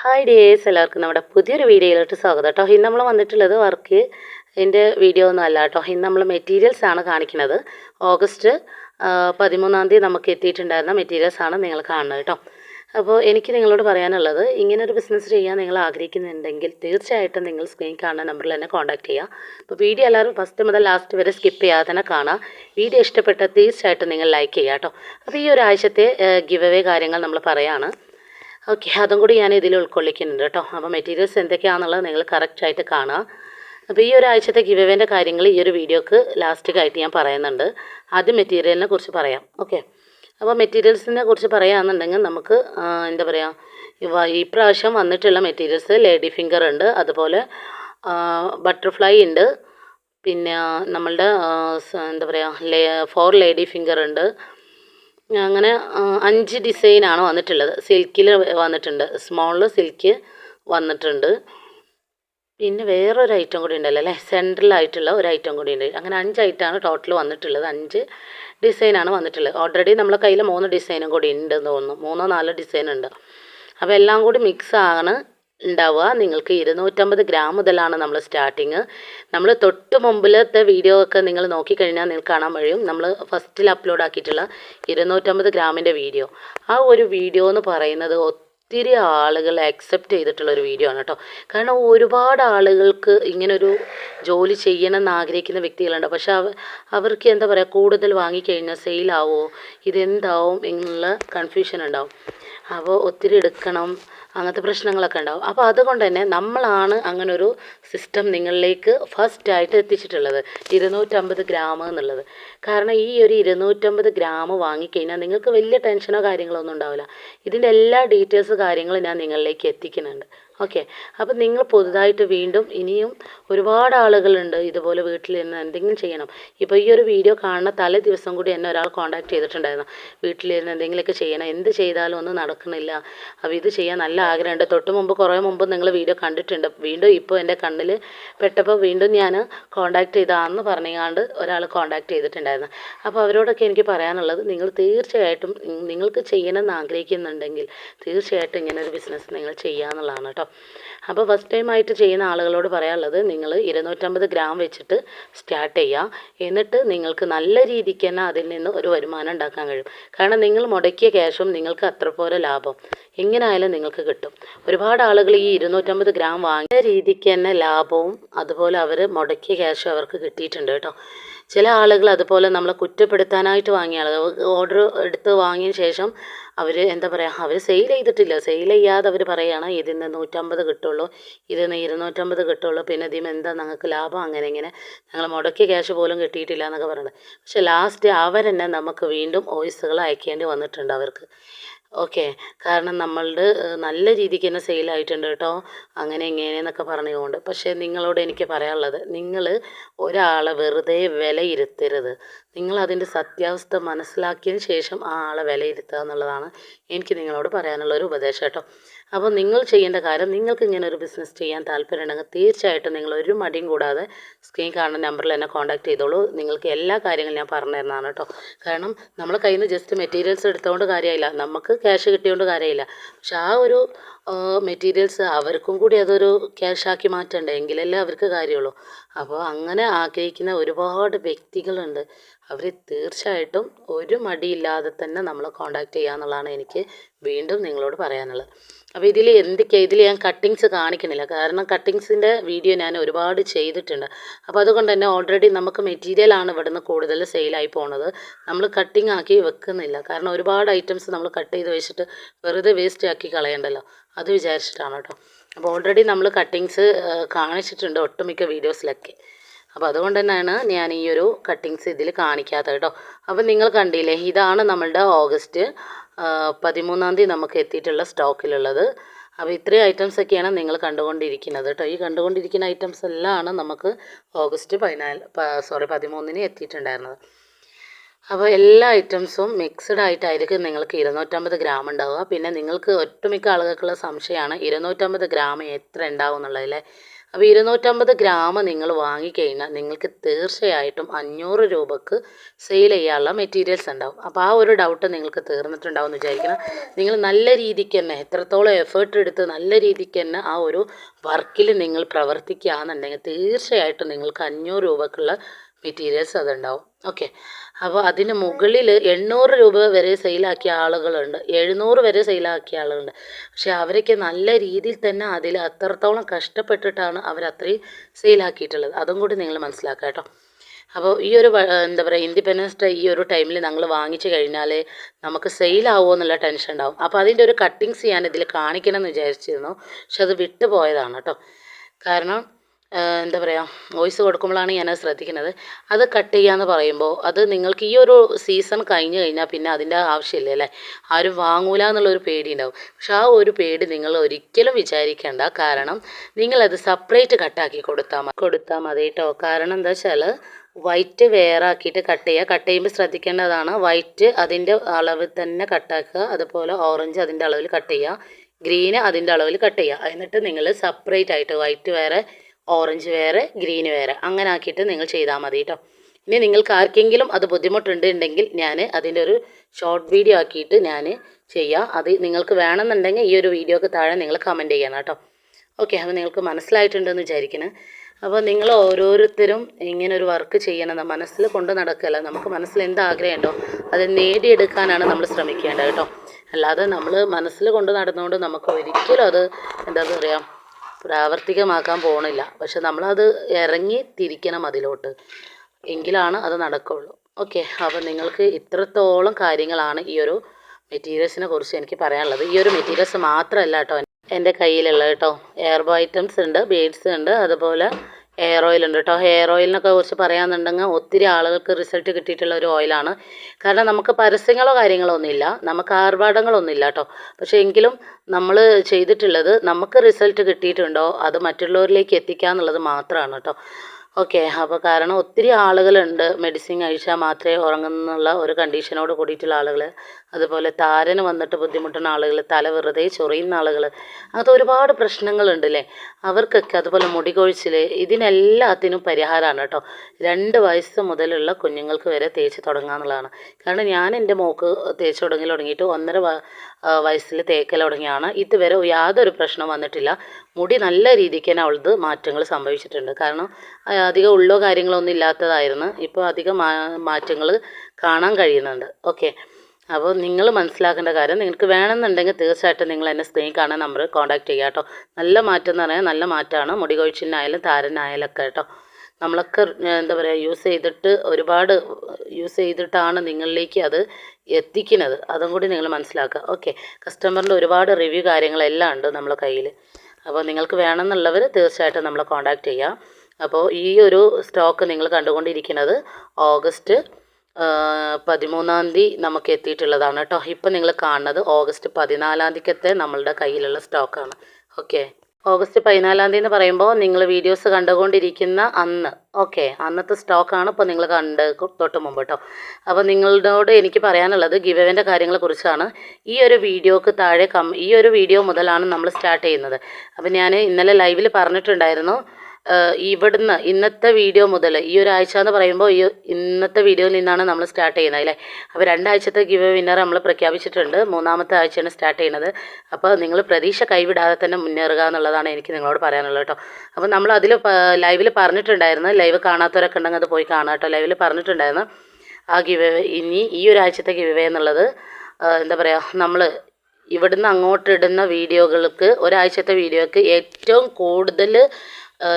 Hi dears എല്ലാവർക്കും നമ്മുടെ പുതിയൊരു വീഡിയോയിലോട്ട് സ്വാഗതം. കേട്ടോ ഇന്ന് നമ്മൾ വന്നിട്ടുള്ളത് വർക്ക് എന്റെ വീഡിയോ ഒന്നും അല്ല കേട്ടോ. ഇന്ന് നമ്മൾ മെറ്റീരിയൽസ് ആണ് കാണിക്കുന്നത്. ഓഗസ്റ്റ് പതിമൂന്നാം തീയതി നമുക്ക് എത്തിയിട്ടുണ്ടായിരുന്ന മെറ്റീരിയൽസ് ആണ് നിങ്ങൾ കാണുന്നത് കേട്ടോ. അപ്പോൾ എനിക്ക് നിങ്ങളോട് പറയാനുള്ളത് ഇങ്ങനൊരു ബിസിനസ് ചെയ്യാൻ നിങ്ങൾ ആഗ്രഹിക്കുന്നുണ്ടെങ്കിൽ തീർച്ചയായിട്ടും നിങ്ങൾ സ്ക്രീൻ കാണുന്ന നമ്പറിൽ തന്നെ കോൺടാക്ട് ചെയ്യുക. അപ്പോൾ വീഡിയോ എല്ലാവരും ഫസ്റ്റ് മുതൽ ലാസ്റ്റ് വരെ സ്കിപ്പ് ചെയ്യാതെ തന്നെ കാണുക. വീഡിയോ ഇഷ്ടപ്പെട്ടാൽ തീർച്ചയായിട്ടും നിങ്ങൾ ലൈക്ക് ചെയ്യുക കേട്ടോ. അപ്പോൾ ഈ ഒരാഴ്ചത്തെ ഗിവ് അവേ കാര്യങ്ങൾ നമ്മൾ പറയാണ്. ഓക്കെ അതും കൂടി ഞാൻ ഇതിൽ ഉൾക്കൊള്ളിക്കുന്നുണ്ട് കേട്ടോ. അപ്പോൾ മെറ്റീരിയൽസ് എന്തൊക്കെയാണെന്നുള്ളത് നിങ്ങൾ കറക്റ്റായിട്ട് കാണുക. അപ്പോൾ ഈ ഒരാഴ്ചത്തെ ഗിവേന്റെ കാര്യങ്ങൾ ഈ ഒരു വീഡിയോക്ക് ലാസ്റ്റിക്കായിട്ട് ഞാൻ പറയുന്നുണ്ട്. ആദ്യം മെറ്റീരിയലിനെ കുറിച്ച് പറയാം. ഓക്കെ അപ്പോൾ മെറ്റീരിയൽസിനെ കുറിച്ച് പറയുകയാണെന്നുണ്ടെങ്കിൽ നമുക്ക് എന്താ പറയുക ഈ പ്രാവശ്യം വന്നിട്ടുള്ള മെറ്റീരിയൽസ് ലേഡി ഫിംഗർ ഉണ്ട്. അതുപോലെ ബട്ടർഫ്ലൈ ഉണ്ട്. പിന്നെ നമ്മളുടെ എന്താ പറയുക ഫോർ ലേഡി ഫിംഗർ ഉണ്ട്. അങ്ങനെ അഞ്ച് ഡിസൈനാണ് വന്നിട്ടുള്ളത്. സിൽക്കിൽ വന്നിട്ടുണ്ട്. സ്മോൾ സിൽക്ക് വന്നിട്ടുണ്ട്. പിന്നെ വേറൊരു ഐറ്റം കൂടി ഉണ്ടല്ലോ അല്ലേ? സെൻട്രലായിട്ടുള്ള ഒരു ഐറ്റം കൂടി ഉണ്ട്. അങ്ങനെ അഞ്ച് ഐറ്റമാണ് ടോട്ടൽ വന്നിട്ടുള്ളത്. അഞ്ച് ഡിസൈനാണ് വന്നിട്ടുള്ളത്. ഓൾറെഡി നമ്മളെ കയ്യിൽ മൂന്ന് ഡിസൈനും കൂടി ഉണ്ടെന്ന് തോന്നുന്നു. മൂന്നോ നാലോ ഡിസൈൻ ഉണ്ട് അപ്പോൾ എല്ലാം കൂടി മിക്സ് ആണ്. ഉണ്ടാവുക. നിങ്ങൾക്ക് ഇരുന്നൂറ്റമ്പത് ഗ്രാം മുതലാണ് നമ്മൾ സ്റ്റാർട്ടിങ് നമ്മൾ തൊട്ട് മുമ്പിലത്തെ വീഡിയോ ഒക്കെ നിങ്ങൾ നോക്കിക്കഴിഞ്ഞാൽ നിങ്ങൾക്ക് കാണാൻ കഴിയും. നമ്മൾ ഫസ്റ്റിൽ അപ്ലോഡ് ആക്കിയിട്ടുള്ള ഇരുന്നൂറ്റമ്പത് ഗ്രാമിന്റെ വീഡിയോ ആ ഒരു വീഡിയോ എന്ന് പറയുന്നത് ഒത്തിരി ആളുകൾ അക്സെപ്റ്റ് ചെയ്തിട്ടുള്ള ഒരു വീഡിയോ ആണ് കേട്ടോ. കാരണം ഒരുപാട് ആളുകൾക്ക് ഇങ്ങനൊരു ജോലി ചെയ്യണം എന്ന് ആഗ്രഹിക്കുന്ന വ്യക്തികളുണ്ട്. പക്ഷേ അവ അവർക്ക് എന്താ പറയുക കൂടുതൽ വാങ്ങിക്കഴിഞ്ഞാൽ സെയിലാവോ ഇതെന്താവും? എന്നുള്ള കൺഫ്യൂഷൻ ഉണ്ടാവും. അപ്പോൾ ഒത്തിരി എടുക്കണം അങ്ങനത്തെ പ്രശ്നങ്ങളൊക്കെ ഉണ്ടാവും. അപ്പോൾ അതുകൊണ്ട് തന്നെ നമ്മളാണ് അങ്ങനൊരു സിസ്റ്റം നിങ്ങളിലേക്ക് ഫസ്റ്റ് ആയിട്ട് എത്തിച്ചിട്ടുള്ളത്. ഇരുന്നൂറ്റമ്പത് ഗ്രാം എന്നുള്ളത്. കാരണം ഈ ഒരു ഇരുന്നൂറ്റമ്പത് ഗ്രാം വാങ്ങിക്കഴിഞ്ഞാൽ നിങ്ങൾക്ക് വലിയ ടെൻഷനോ കാര്യങ്ങളോ ഒന്നും ഉണ്ടാവില്ല. ഇതിന്റെ എല്ലാ ഡീറ്റെയിൽസ് കാര്യങ്ങളും ഞാൻ നിങ്ങളിലേക്ക് എത്തിക്കുന്നുണ്ട്. ഓക്കെ അപ്പം നിങ്ങൾ പുതുതായിട്ട് വീണ്ടും ഇനിയും ഒരുപാട് ആളുകളുണ്ട് ഇതുപോലെ വീട്ടിൽ നിന്ന് എന്തെങ്കിലും ചെയ്യണം. ഇപ്പോൾ ഈ ഒരു വീഡിയോ കാണുന്ന തലേ ദിവസം കൂടി എന്നെ ഒരാൾ കോൺടാക്ട് ചെയ്തിട്ടുണ്ടായിരുന്നു. വീട്ടിലിരുന്ന് എന്തെങ്കിലുമൊക്കെ ചെയ്യണം. എന്ത് ചെയ്താലും ഒന്നും നടക്കുന്നില്ല. അപ്പോൾ ഇത് ചെയ്യാൻ നല്ല ആഗ്രഹമുണ്ട്. തൊട്ട് മുമ്പ് കുറേ മുമ്പ് നിങ്ങൾ വീഡിയോ കണ്ടിട്ടുണ്ട്. വീണ്ടും ഇപ്പോൾ എന്റെ കണ്ണിൽ പെട്ടപ്പോൾ വീണ്ടും ഞാൻ കോൺടാക്ട് ചെയ്താന്ന് പറഞ്ഞുകൊണ്ട് ഒരാൾ കോൺടാക്ട് ചെയ്തിട്ടുണ്ടായിരുന്നു. അപ്പോൾ അവരോടൊക്കെ എനിക്ക് പറയാനുള്ളത് നിങ്ങൾ തീർച്ചയായിട്ടും നിങ്ങൾക്ക് ചെയ്യണമെന്ന് ആഗ്രഹിക്കുന്നുണ്ടെങ്കിൽ തീർച്ചയായിട്ടും ഇങ്ങനെ ഒരു ബിസിനസ് നിങ്ങൾ ചെയ്യാന്നുള്ളതാണ് കേട്ടോ. അപ്പോൾ ഫസ്റ്റ് ടൈം ആയിട്ട് ചെയ്യുന്ന ആളുകളോട് പറയാനുള്ളത് നിങ്ങൾ ഇരുന്നൂറ്റമ്പത് ഗ്രാം വെച്ചിട്ട് സ്റ്റാർട്ട് ചെയ്യുക എന്നിട്ട് നിങ്ങൾക്ക് നല്ല രീതിക്ക് തന്നെ അതിൽ നിന്ന് ഒരു വരുമാനം ഉണ്ടാക്കാൻ കഴിയും. കാരണം നിങ്ങൾ മുടക്കിയ ക്യാഷും നിങ്ങൾക്ക് അത്ര പോലെ ലാഭം. എങ്ങനെയായാലും നിങ്ങൾക്ക് കിട്ടും. ഒരുപാട് ആളുകൾ ഈ ഇരുന്നൂറ്റമ്പത് ഗ്രാം വാങ്ങിയ രീതിക്ക് തന്നെ ലാഭവും അതുപോലെ അവർ മുടക്കിയ ക്യാഷും അവർക്ക് കിട്ടിയിട്ടുണ്ട് കേട്ടോ. ചില ആളുകൾ അതുപോലെ നമ്മളെ കുറ്റപ്പെടുത്താനായിട്ട് വാങ്ങിയ ആളുകൾ. ഓർഡർ എടുത്ത് വാങ്ങിയ ശേഷം അവർ എന്താ പറയുക അവർ സെയിൽ ചെയ്തിട്ടില്ല. സെയിൽ ചെയ്യാതെ അവർ പറയുകയാണ് ഇതിന് നൂറ്റമ്പത് കിട്ടുള്ളൂ ഇതിന് ഇരുന്നൂറ്റമ്പത് കിട്ടുള്ളൂ പിന്നെ ഇതിന് എന്താ ഞങ്ങൾക്ക് ലാഭം അങ്ങനെ ഇങ്ങനെ. ഞങ്ങൾ മുടക്കിയ ക്യാഷ് പോലും കിട്ടിയിട്ടില്ല എന്നൊക്കെ പറയുന്നത് പക്ഷേ ലാസ്റ്റ് അവരെന്നെ നമുക്ക് വീണ്ടും വോയിസുകൾ അയക്കേണ്ടി വന്നിട്ടുണ്ട് അവർക്ക്. ഓക്കെ. കാരണം നമ്മളുടെ നല്ല രീതിക്ക് തന്നെ സെയിലായിട്ടുണ്ട് കേട്ടോ. അങ്ങനെ ഇങ്ങനെ എന്നൊക്കെ പറഞ്ഞുകൊണ്ട്. പക്ഷേ നിങ്ങളോട് എനിക്ക് പറയാനുള്ളത് നിങ്ങൾ ഒരാളെ വെറുതെ വിലയിരുത്തരുത്. നിങ്ങൾ അതിന്റെ സത്യാവസ്ഥ മനസ്സിലാക്കിയതിന് ശേഷം ആ ആളെ വിലയിരുത്തുക എന്നുള്ളതാണ് എനിക്ക് നിങ്ങളോട് പറയാനുള്ള ഒരു ഉപദേശം കേട്ടോ. അപ്പോൾ നിങ്ങൾ ചെയ്യേണ്ട കാര്യം നിങ്ങൾക്ക് ഇങ്ങനെ ഒരു ബിസിനസ് ചെയ്യാൻ താല്പര്യമുണ്ടെങ്കിൽ തീർച്ചയായിട്ടും നിങ്ങൾ ഒരു മടിയും കൂടാതെ സ്ക്രീൻ കാണുന്ന നമ്പറിൽ എന്നെ കോൺടാക്ട് ചെയ്തോളൂ. നിങ്ങൾക്ക് എല്ലാ കാര്യങ്ങളും ഞാൻ പറഞ്ഞു തരുന്നതാണ് കേട്ടോ. കാരണം നമ്മൾ കയ്യിൽ നിന്ന് ജസ്റ്റ് മെറ്റീരിയൽസ് എടുത്തുകൊണ്ട് കാര്യമില്ല നമുക്ക് ക്യാഷ് കിട്ടിയോണ്ട് കാര്യമില്ല. പക്ഷെ ആ ഒരു മെറ്റീരിയൽസ് അവർക്കും കൂടി അതൊരു ക്യാഷാക്കി മാറ്റണ്ടേ? എങ്കിലല്ലേ അവർക്ക് കാര്യമുള്ളൂ. അപ്പോൾ അങ്ങനെ ആഗ്രഹിക്കുന്ന ഒരുപാട് വ്യക്തികളുണ്ട്. അവർ തീർച്ചയായിട്ടും ഒരു മടിയില്ലാതെ തന്നെ നമ്മളെ കോണ്ടാക്ട് ചെയ്യുക എന്നുള്ളതാണ് എനിക്ക് വീണ്ടും നിങ്ങളോട് പറയാനുള്ളത്. അപ്പോൾ ഇതിൽ എന്തൊക്കെയാണ് ഇതിൽ ഞാൻ കട്ടിങ്സ് കാണിക്കുന്നില്ല കാരണം കട്ടിങ്സിന്റെ വീഡിയോ ഞാൻ ഒരുപാട് ചെയ്തിട്ടുണ്ട്. അപ്പോൾ അതുകൊണ്ട് തന്നെ ഓൾറെഡി നമുക്ക് മെറ്റീരിയലാണ് ഇവിടുന്ന് കൂടുതൽ സെയിലായി പോണത്. നമ്മൾ കട്ടിങ് ആക്കി വെക്കുന്നില്ല. കാരണം ഒരുപാട് ഐറ്റംസ് നമ്മൾ കട്ട് ചെയ്ത് വെച്ചിട്ട് വെറുതെ വേസ്റ്റ് ആക്കി കളയണ്ടല്ലോ. അത് വിചാരിച്ചിട്ടാണ് കേട്ടോ. അപ്പോൾ ഓൾറെഡി നമ്മൾ കട്ടിങ്സ് കാണിച്ചിട്ടുണ്ട് ഒട്ടുമിക്ക വീഡിയോസിലൊക്കെ അപ്പോൾ അതുകൊണ്ട് തന്നെയാണ് ഞാൻ ഈ ഒരു കട്ടിങ്സ് ഇതിൽ കാണിക്കാത്തത് കേട്ടോ. അപ്പോൾ നിങ്ങൾ കണ്ടില്ലേ? ഇതാണ് നമ്മളുടെ ഓഗസ്റ്റ് പതിമൂന്നാം തീയതി നമുക്ക് എത്തിയിട്ടുള്ള സ്റ്റോക്കിലുള്ളത്. അപ്പോൾ ഇത്രയും ഐറ്റംസ് ഒക്കെയാണ് നിങ്ങൾ കണ്ടുകൊണ്ടിരിക്കുന്നത് കേട്ടോ. ഈ കണ്ടുകൊണ്ടിരിക്കുന്ന ഐറ്റംസ് എല്ലാമാണ് നമുക്ക് ഓഗസ്റ്റ് പതിനാല് സോറി പതിമൂന്നിന് എത്തിയിട്ടുണ്ടായിരുന്നത്. അപ്പോൾ എല്ലാ ഐറ്റംസും മിക്സ്ഡ് ആയിട്ടായിരിക്കും നിങ്ങൾക്ക് ഇരുന്നൂറ്റമ്പത് ഗ്രാം ഉണ്ടാവുക. പിന്നെ നിങ്ങൾക്ക് ഒട്ടുമിക്ക ആളുകൾക്കുള്ള സംശയമാണ് ഇരുന്നൂറ്റമ്പത് ഗ്രാം എത്ര ഉണ്ടാവും എന്നുള്ളതിലെ അപ്പോൾ ഇരുന്നൂറ്റമ്പത് ഗ്രാം നിങ്ങൾ വാങ്ങിക്കഴിഞ്ഞാൽ നിങ്ങൾക്ക് തീർച്ചയായിട്ടും അഞ്ഞൂറ് രൂപക്ക് സെയിൽ ചെയ്യാനുള്ള മെറ്റീരിയൽസ് ഉണ്ടാവും. അപ്പോൾ ആ ഒരു ഡൗട്ട് നിങ്ങൾക്ക് തീർന്നിട്ടുണ്ടാവും എന്ന് വിചാരിക്കണം. നിങ്ങൾ നല്ല രീതിക്ക് തന്നെ എത്രത്തോളം എഫേർട്ട് എടുത്ത് നല്ല രീതിക്ക് തന്നെ ആ ഒരു വർക്കിൽ നിങ്ങൾ പ്രവർത്തിക്കുകയാണെന്നുണ്ടെങ്കിൽ തീർച്ചയായിട്ടും നിങ്ങൾക്ക് അഞ്ഞൂറ് രൂപക്കുള്ള മെറ്റീരിയൽസ് അതുണ്ടാവും. ഓക്കെ അപ്പോൾ അതിന് മുകളിൽ എണ്ണൂറ് രൂപ വരെ സെയിലാക്കിയ ആളുകളുണ്ട്. എഴുന്നൂറ് വരെ സെയിലാക്കിയ ആളുകളുണ്ട്. പക്ഷെ അവരൊക്കെ നല്ല രീതിയിൽ തന്നെ അതിൽ അത്രത്തോളം കഷ്ടപ്പെട്ടിട്ടാണ് അവർ അത്രയും സെയിലാക്കിയിട്ടുള്ളത് അതും കൂടി നിങ്ങൾ മനസ്സിലാക്കുക കേട്ടോ. അപ്പോൾ ഈ ഒരു എന്താ പറയുക ഇൻഡിപെൻഡൻസ് ഡേ ഈ ഒരു ടൈമിൽ ഞങ്ങൾ വാങ്ങിച്ചു കഴിഞ്ഞാൽ നമുക്ക് സെയിൽ ആവുമോ എന്നുള്ള ടെൻഷൻ ഉണ്ടാവും. അപ്പോൾ അതിന്റെ ഒരു കട്ടിങ്സ് ഞാൻ ഇതിൽ കാണിക്കണം എന്ന് വിചാരിച്ചിരുന്നു. പക്ഷെ അത് വിട്ടുപോയതാണ് കേട്ടോ. കാരണം എന്താ പറയുക വോയിസ് കൊടുക്കുമ്പോഴാണ് ഞാനത് ശ്രദ്ധിക്കുന്നത്. അത് കട്ട് ചെയ്യാന്ന് പറയുമ്പോൾ അത് നിങ്ങൾക്ക് ഈ ഒരു സീസൺ കഴിഞ്ഞ് കഴിഞ്ഞാൽ പിന്നെ അതിന്റെ ആവശ്യമില്ല അല്ലേ? ആരും വാങ്ങൂല എന്നുള്ളൊരു പേടി ഉണ്ടാവും പക്ഷെ ആ ഒരു പേടി നിങ്ങൾ ഒരിക്കലും വിചാരിക്കേണ്ട. കാരണം നിങ്ങളത് സെപ്പറേറ്റ് കട്ടാക്കി കൊടുത്താൽ കൊടുത്താൽ മതി കേട്ടോ. കാരണം എന്താ വെച്ചാൽ വൈറ്റ് വേറാക്കിയിട്ട് കട്ട് ചെയ്യുക കട്ട് ചെയ്യുമ്പോൾ ശ്രദ്ധിക്കേണ്ടതാണ് വൈറ്റ് അതിന്റെ അളവിൽ തന്നെ കട്ടാക്കുക അതുപോലെ ഓറഞ്ച് അതിന്റെ അളവിൽ കട്ട് ചെയ്യുക ഗ്രീന് അതിന്റെ അളവിൽ കട്ട് ചെയ്യുക എന്നിട്ട് നിങ്ങൾ സെപ്പറേറ്റ് ആയിട്ട് വൈറ്റ് വേറെ ഓറഞ്ച് വേറെ ഗ്രീൻ വേറെ അങ്ങനെ ആക്കിയിട്ട് നിങ്ങൾ ചെയ്താൽ മതി കേട്ടോ ഇനി നിങ്ങൾക്ക് ആർക്കെങ്കിലും അത് ബുദ്ധിമുട്ടുണ്ടെങ്കിൽ ഞാൻ അതിന്റെ ഒരു ഷോർട്ട് വീഡിയോ ആക്കിയിട്ട് ഞാൻ ചെയ്യാം. അത് നിങ്ങൾക്ക് വേണമെന്നുണ്ടെങ്കിൽ ഈ ഒരു വീഡിയോക്ക് താഴെ നിങ്ങൾ കമന്റ് ചെയ്യണം കേട്ടോ ഓക്കെ അപ്പോൾ നിങ്ങൾക്ക് മനസ്സിലായിട്ടുണ്ടെന്ന് വിചാരിക്കണേ. അപ്പോൾ നിങ്ങൾ ഓരോരുത്തരും ഇങ്ങനെ ഒരു വർക്ക് ചെയ്യണം. മനസ്സിൽ കൊണ്ട് നടക്കല്ല. നമുക്ക് മനസ്സിൽ എന്ത് ആഗ്രഹമുണ്ടോ അത് നേടിയെടുക്കാനാണ് നമ്മൾ ശ്രമിക്കേണ്ടത് കേട്ടോ അല്ലാതെ നമ്മൾ മനസ്സിൽ കൊണ്ട് നടന്നുകൊണ്ട് നമുക്ക് ഒരിക്കലും അത് എന്താ പറയുക പ്രാവർത്തികമാക്കാൻ പോണില്ല. പക്ഷെ നമ്മളത് ഇറങ്ങി തിരിക്കണം അതിലോട്ട്. എങ്കിലാണ് അത് നടക്കുള്ളൂ. ഓക്കെ. അപ്പോൾ നിങ്ങൾക്ക് ഇത്രത്തോളം കാര്യങ്ങളാണ് ഈ ഒരു മെറ്റീരിയൽസിനെ കുറിച്ച് എനിക്ക് പറയാനുള്ളത്. ഈ ഒരു മെറ്റീരിയൽസ് മാത്രമല്ല കേട്ടോ എന്റെ കയ്യിലുള്ള കേട്ടോ. എയർബോ ഐറ്റംസ് ഉണ്ട് ബീഡ്സ് ഉണ്ട് അതുപോലെ ഹെയർ ഓയിൽ ഉണ്ട് കേട്ടോ. ഹെയർ ഓയിലിനൊക്കെ കുറിച്ച് പറയാമെന്നുണ്ടെങ്കിൽ ഒത്തിരി ആളുകൾക്ക് റിസൾട്ട് കിട്ടിയിട്ടുള്ള ഒരു ഓയിലാണ് കാരണം നമുക്ക് പരസ്യങ്ങളോ കാര്യങ്ങളോ ഒന്നുമില്ല. നമുക്ക് ആർഭാടങ്ങളൊന്നുമില്ല കേട്ടോ. പക്ഷേ എങ്കിലും നമ്മൾ ചെയ്തിട്ടുള്ളത് നമുക്ക് റിസൾട്ട് കിട്ടിയിട്ടുണ്ടോ? അത് മറ്റുള്ളവരിലേക്ക് എത്തിക്കുക എന്നുള്ളത് മാത്രമാണ് കേട്ടോ. ഓക്കെ അപ്പോൾ കാരണം ഒത്തിരി ആളുകളുണ്ട്. മെഡിസിൻ കഴിച്ചാൽ മാത്രമേ ഉറങ്ങുന്നുള്ള ഒരു കണ്ടീഷനോട് കൂടിയിട്ടുള്ള ആളുകൾ അതുപോലെ താരന് വന്നിട്ട് ബുദ്ധിമുട്ടുന്ന ആളുകൾ തല വെറുതെ ചൊറിയുന്ന ആളുകൾ അങ്ങനത്തെ ഒരുപാട് പ്രശ്നങ്ങളുണ്ട് അല്ലേ അവർക്കൊക്കെ അതുപോലെ മുടി കൊഴിച്ചിൽ ഇതിനെല്ലാത്തിനും പരിഹാരമാണ് കേട്ടോ. രണ്ട് വയസ്സ് മുതലുള്ള കുഞ്ഞുങ്ങൾക്ക് വരെ തേച്ച് തുടങ്ങാന്നുള്ളതാണ് കാരണം ഞാൻ എന്റെ മോക്ക് തേച്ച് തുടങ്ങി തുടങ്ങിയിട്ട് ഒന്നര വയസ്സിൽ തേക്കൽ തുടങ്ങിയാണ്. ഇതുവരെ യാതൊരു പ്രശ്നം വന്നിട്ടില്ല. മുടി നല്ല രീതിക്ക് തന്നെ അവളത് മാറ്റങ്ങൾ സംഭവിച്ചിട്ടുണ്ട്. കാരണം അധികം ഉള്ളോ കാര്യങ്ങളോ ഒന്നും ഇല്ലാത്തതായിരുന്നു. ഇപ്പോൾ അധികം മാറ്റങ്ങൾ കാണാൻ കഴിയുന്നുണ്ട്. ഓക്കെ. അപ്പോൾ നിങ്ങൾ മനസ്സിലാക്കേണ്ട കാര്യം നിങ്ങൾക്ക് വേണമെന്നുണ്ടെങ്കിൽ തീർച്ചയായിട്ടും നിങ്ങൾ എന്നെ സ്നേഹിക്കാണ് നമ്പർ കോൺടാക്റ്റ് ചെയ്യുക കേട്ടോ. നല്ല മാറ്റം എന്ന് പറഞ്ഞാൽ നല്ല മാറ്റമാണ്. മുടി കൊഴിച്ചിലിനായാലും താരനായാലും ഒക്കെ കേട്ടോ. നമ്മളൊക്കെ എന്താ പറയുക യൂസ് ചെയ്തിട്ട് ഒരുപാട് യൂസ് ചെയ്തിട്ടാണ് നിങ്ങളിലേക്ക് അത് എത്തിക്കുന്നത്. അതും കൂടി നിങ്ങൾ മനസ്സിലാക്കുക. ഓക്കെ കസ്റ്റമറിന്റെ ഒരുപാട് റിവ്യൂ കാര്യങ്ങളെല്ലാം ഉണ്ട് നമ്മളെ കയ്യിൽ. അപ്പോൾ നിങ്ങൾക്ക് വേണമെന്നുള്ളവർ തീർച്ചയായിട്ടും നമ്മളെ കോൺടാക്റ്റ് ചെയ്യുക അപ്പോൾ ഈ ഒരു സ്റ്റോക്ക് നിങ്ങൾ കണ്ടുകൊണ്ടിരിക്കുന്നത് ഓഗസ്റ്റ് പതിമൂന്നാം തീയതി നമുക്ക് എത്തിയിട്ടുള്ളതാണ് കേട്ടോ. ഇപ്പം നിങ്ങൾ കാണുന്നത് ഓഗസ്റ്റ് പതിനാലാം തീയതിക്കത്തെ നമ്മളുടെ കയ്യിലുള്ള സ്റ്റോക്കാണ് ഓക്കെ ഓഗസ്റ്റ് പതിനാലാം തീയതി എന്ന് പറയുമ്പോൾ നിങ്ങൾ വീഡിയോസ് കണ്ടുകൊണ്ടിരിക്കുന്ന അന്ന്. ഓക്കെ അന്നത്തെ സ്റ്റോക്കാണ് ഇപ്പോൾ നിങ്ങൾ കണ്ട് തൊട്ട് മുമ്പ് കേട്ടോ. അപ്പോൾ നിങ്ങളോട് എനിക്ക് പറയാനുള്ളത് ഗിവേവിന്റെ കാര്യങ്ങളെക്കുറിച്ചാണ് ഈ ഒരു വീഡിയോക്ക് താഴെ കം ഈ ഒരു വീഡിയോ മുതലാണ് നമ്മൾ സ്റ്റാർട്ട് ചെയ്യുന്നത്. അപ്പോൾ ഞാൻ ഇന്നലെ ലൈവിൽ പറഞ്ഞിട്ടുണ്ടായിരുന്നു. ഇവിടുന്ന് ഇന്നത്തെ വീഡിയോ മുതൽ ഈ ഒരു ആഴ്ച എന്ന് പറയുമ്പോൾ ഈ ഇന്നത്തെ വീഡിയോയിൽ നിന്നാണ് നമ്മൾ സ്റ്റാർട്ട് ചെയ്യുന്നത് അല്ലേ? അപ്പോൾ രണ്ടാഴ്ചത്തെ ഗിവ് വിന്നർ നമ്മൾ പ്രഖ്യാപിച്ചിട്ടുണ്ട്. മൂന്നാമത്തെ ആഴ്ചയാണ് സ്റ്റാർട്ട് ചെയ്യുന്നത്. അപ്പോൾ നിങ്ങൾ പ്രതീക്ഷ കൈവിടാതെ തന്നെ മുന്നേറുക എന്നുള്ളതാണ് എനിക്ക് നിങ്ങളോട് പറയാനുള്ളത് കേട്ടോ. അപ്പോൾ നമ്മൾ അതിൽ ലൈവിൽ പറഞ്ഞിട്ടുണ്ടായിരുന്നു. ലൈവ് കാണാത്തവരൊക്കെ ഉണ്ടെങ്കിൽ അത് പോയി കാണാം കേട്ടോ. ലൈവിൽ പറഞ്ഞിട്ടുണ്ടായിരുന്നു ആ ഗിവ് ഇനി ഈ ഒരാഴ്ചത്തെ ഗിവ് എന്നുള്ളത് എന്താ പറയുക നമ്മൾ ഇവിടുന്ന് അങ്ങോട്ട് ഇടുന്ന വീഡിയോകൾക്ക് ഒരാഴ്ചത്തെ വീഡിയോക്ക് ഏറ്റവും കൂടുതൽ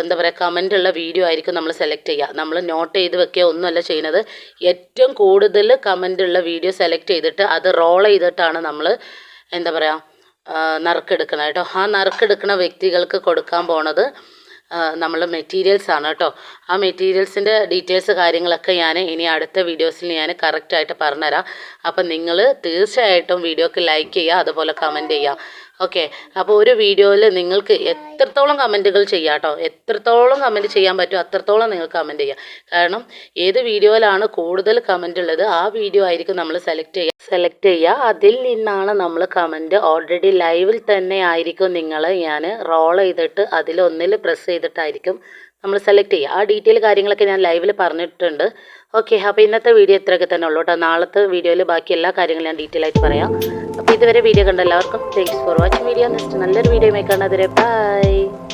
എന്താ പറയുക കമന്റ് ഉള്ള വീഡിയോ ആയിരിക്കും നമ്മൾ സെലക്ട് ചെയ്യുക. നമ്മൾ നോട്ട് ചെയ്ത് വെക്കുക ഒന്നുമല്ല ചെയ്യുന്നത്. ഏറ്റവും കൂടുതൽ കമന്റ് ഉള്ള വീഡിയോ സെലക്ട് ചെയ്തിട്ട് അത് റോൾ ചെയ്തിട്ടാണ് നമ്മൾ എന്താ പറയുക നറുക്കെടുക്കണം കേട്ടോ. ആ നറുക്കെടുക്കുന്ന വ്യക്തികൾക്ക് കൊടുക്കാൻ പോണത് നമ്മൾ മെറ്റീരിയൽസ് ആണ് കേട്ടോ ആ മെറ്റീരിയൽസിന്റെ ഡീറ്റെയിൽസ് കാര്യങ്ങളൊക്കെ ഞാൻ ഇനി അടുത്ത വീഡിയോസിൽ ഞാൻ കറക്റ്റായിട്ട് പറഞ്ഞുതരാം അപ്പം നിങ്ങൾ തീർച്ചയായിട്ടും വീഡിയോക്ക് ലൈക്ക് ചെയ്യുക അതുപോലെ കമന്റ് ചെയ്യുക ഓക്കെ അപ്പോൾ ഒരു വീഡിയോയിൽ നിങ്ങൾക്ക് എത്രത്തോളം കമന്റുകൾ ചെയ്യാം കേട്ടോ എത്രത്തോളം കമന്റ് ചെയ്യാൻ പറ്റുമോ അത്രത്തോളം നിങ്ങൾ കമന്റ് ചെയ്യാം. കാരണം ഏത് വീഡിയോയിലാണ് കൂടുതൽ കമന്റ് ഉള്ളത് ആ വീഡിയോ ആയിരിക്കും നമ്മൾ സെലക്ട് ചെയ്യുക സെലക്ട് ചെയ്യുക. അതിൽ നിന്നാണ് നമ്മൾ കമന്റ് ഓൾറെഡി ലൈവിൽ തന്നെ ആയിരിക്കും നിങ്ങൾ ഞാൻ റോൾ ചെയ്തിട്ട് അതിലൊന്നിൽ പ്രസ് ചെയ്തിട്ടായിരിക്കും നമ്മൾ സെലക്ട് ചെയ്യുക. ആ ഡീറ്റെയിൽ കാര്യങ്ങളൊക്കെ ഞാൻ ലൈവിൽ പറഞ്ഞിട്ടുണ്ട്. ഓക്കെ അപ്പോൾ ഇന്നത്തെ വീഡിയോ ഇത്രയൊക്കെ തന്നെ ഉള്ളൂ കേട്ടോ. നാളത്തെ വീഡിയോയിൽ ബാക്കി എല്ലാ കാര്യങ്ങളും ഞാൻ ഡീറ്റെയിൽ ആയിട്ട് പറയാം. അപ്പോൾ ഇതുവരെ വീഡിയോ കണ്ട എല്ലാവർക്കും thanks for watching video next നല്ലൊരു വീഡിയോ മേക്കാണ് അതുവരെ ബൈ